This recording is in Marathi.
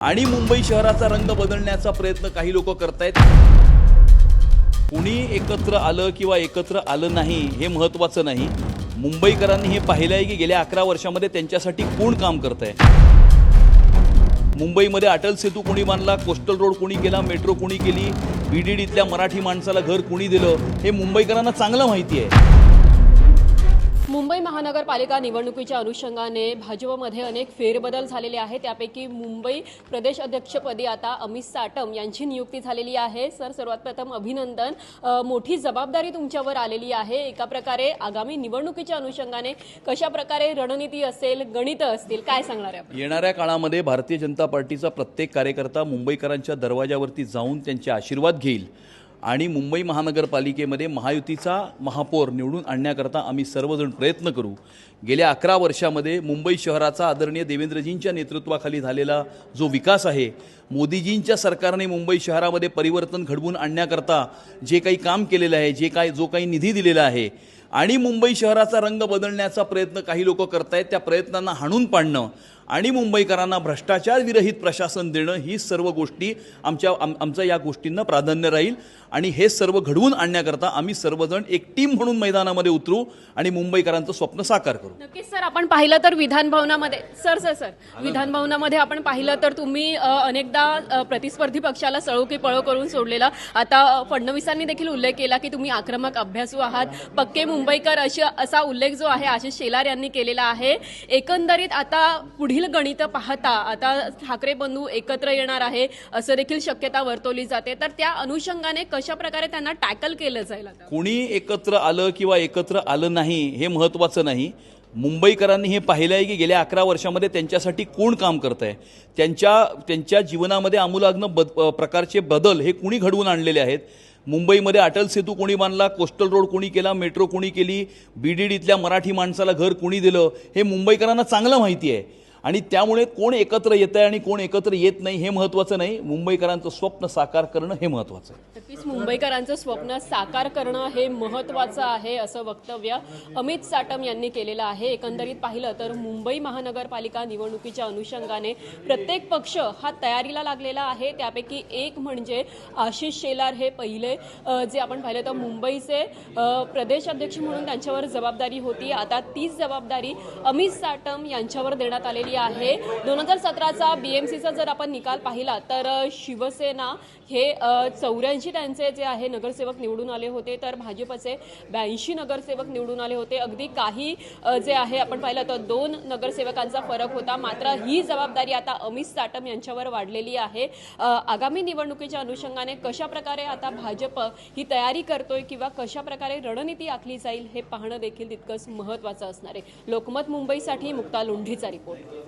आणि मुंबई शहराचा रंग बदलण्याचा प्रयत्न काही लोक करतायत. कुणी एकत्र आलं किंवा एकत्र आलं नाही हे महत्त्वाचं नाही. मुंबईकरांनी हे पाहिलं आहे की गेल्या अकरा वर्षामध्ये त्यांच्यासाठी कोण काम करत आहे मुंबईमध्ये अटल सेतू कोणी बांधला कोस्टल रोड कोणी केला मेट्रो कोणी केली बीडीडीतल्या मराठी माणसाला घर कोणी दिलं हे मुंबईकरांना चांगलं माहिती आहे. मुंबई महानगरपालिका निवडणुकीच्या अनुषंगाने भाजपमध्ये अनेक फेरबदल झालेले आहेत. त्यापैकी मुंबई प्रदेश अध्यक्षपदी आता अमित साटम यांची नियुक्ती झालेली आहे. सर सर्वात प्रथम अभिनंदन. मोठी जबाबदारी तुमच्यावर आलेली आहे. एका प्रकारे आगामी निवडणुकीच्या अनुषंगाने कशा प्रकारे रणनीती असेल गणित असतील काय सांगणार आहे येणाऱ्या काळामध्ये भारतीय जनता पार्टीचा प्रत्येक कार्यकर्ता मुंबईकरांच्या दरवाजावरती जाऊन त्यांचे आशीर्वाद घेईल. आणि मुंबई महानगरपालिकेमध्ये महायुतीचा महापौर निवडून आणण्याकरता आम्ही सर्वजण प्रयत्न करू. गेल्या अकरा वर्षामध्ये मुंबई शहराचा आदरणीय देवेंद्रजींच्या नेतृत्वाखाली झालेला जो विकास आहे मोदीजींच्या सरकारने मुंबई शहरामध्ये परिवर्तन घडवून आणण्याकरता जे काही काम केलेलं आहे जे काही जो काही निधी दिलेला आहे आणि मुंबई शहराचा रंग बदलण्याचा प्रयत्न काही लोक करतायत त्या प्रयत्नांना हाणून पाडणं आणि मुंबईकरांना भ्रष्टाचार विरहित प्रशासन देणं ही सर्व गोष्टी आमच्या आम आमचं या गोष्टींना प्राधान्य राहील. आणि हे सर्व घडवून आणण्याकरता आम्ही सर्वजण एक टीम म्हणून मैदानामध्ये उतरू आणि मुंबईकरांचं स्वप्न साकार करू. नक्कीच सर. आपण पाहिलं तर विधान भवनामध्ये सर सर सर. विधान भवनामध्ये आपण पाहिलं तर तुम्ही अनेकदा प्रतिस्पर्धी पक्षाला सळो की पळो करून सोडलेला. आता फडणवीसांनी देखील उल्लेख केला की तुम्ही आक्रमक अभ्यासू आहात पक्के मुंबईकर अशी असा उल्लेख जो आहे आशिष शेलार यांनी केलेला आहे. एकंदरीत आता पुढील गणित पाहता आता ठाकरे बंधू एकत्र येणार आहे असं देखील शक्यता वर्तवली जाते. तर त्या अनुषंगाने कशा प्रकारे त्यांना टॅकल केलं जाईल कोणी एकत्र आलं किंवा एकत्र आलं नाही हे महत्त्वाचं नाही. मुंबईकरांनी हे पाहिलं आहे की गेल्या अकरा वर्षामध्ये त्यांच्यासाठी कोण काम करत आहे त्यांच्या त्यांच्या जीवनामध्ये आमूलाग्न बद प्रकारचे बदल हे कुणी घडवून आणलेले आहेत? मुंबईमध्ये अटल सेतू कोणी बांधला कोस्टल रोड कोणी केला मेट्रो कोणी केली बीडीडीतल्या मराठी माणसाला घर कोणी दिलं हे मुंबईकरांना चांगलं माहिती आहे. आणि त्यामुळे कोण एकत्र येत आहे आणि कोण एकत्र येत नाही हे महत्त्वाचं नाही. मुंबईकरांचं स्वप्न साकार करणं हे महत्त्वाचं आहे. नक्कीच मुंबईकरांचं स्वप्न साकार करणं हे महत्त्वाचं आहे असं वक्तव्य अमित साटम यांनी केलेलं आहे. एकंदरीत पाहिलं तर मुंबई महानगरपालिका निवडणुकीच्या अनुषंगाने प्रत्येक पक्ष हा तयारीला लागलेला आहे. त्यापैकी एक म्हणजे आशिष शेलार हे पहिले जे आपण पाहिलं तर मुंबईचे प्रदेश अध्यक्ष म्हणून त्यांच्यावर जबाबदारी होती. आता तीच जबाबदारी अमित साटम यांच्यावर देण्यात आलेली आहे. दोन हजार सतराचा बीएमसीचा जर आपण निकाल पाहिला तर शिवसेना हे चौऱ्याऐंशी त्यांचे जे आहे नगरसेवक निवडून आले होते तर भाजपचे ब्याऐंशी नगरसेवक निवडून आले होते. अगदी काही जे आहे आपण पाहिलं तर दोन नगरसेवकांचा फरक होता. मात्र ही जबाबदारी आता अमित साटम यांच्यावर वाढलेली आहे. आगामी निवडणुकीच्या अनुषंगाने कशा प्रकारे आता भाजप ही तयारी करतोय किंवा कशा प्रकारे रणनीती आखली जाईल हे पाहणं देखील तितकंच महत्त्वाचं असणार आहे. लोकमत मुंबईसाठी मुक्ता लोंढीचा रिपोर्ट.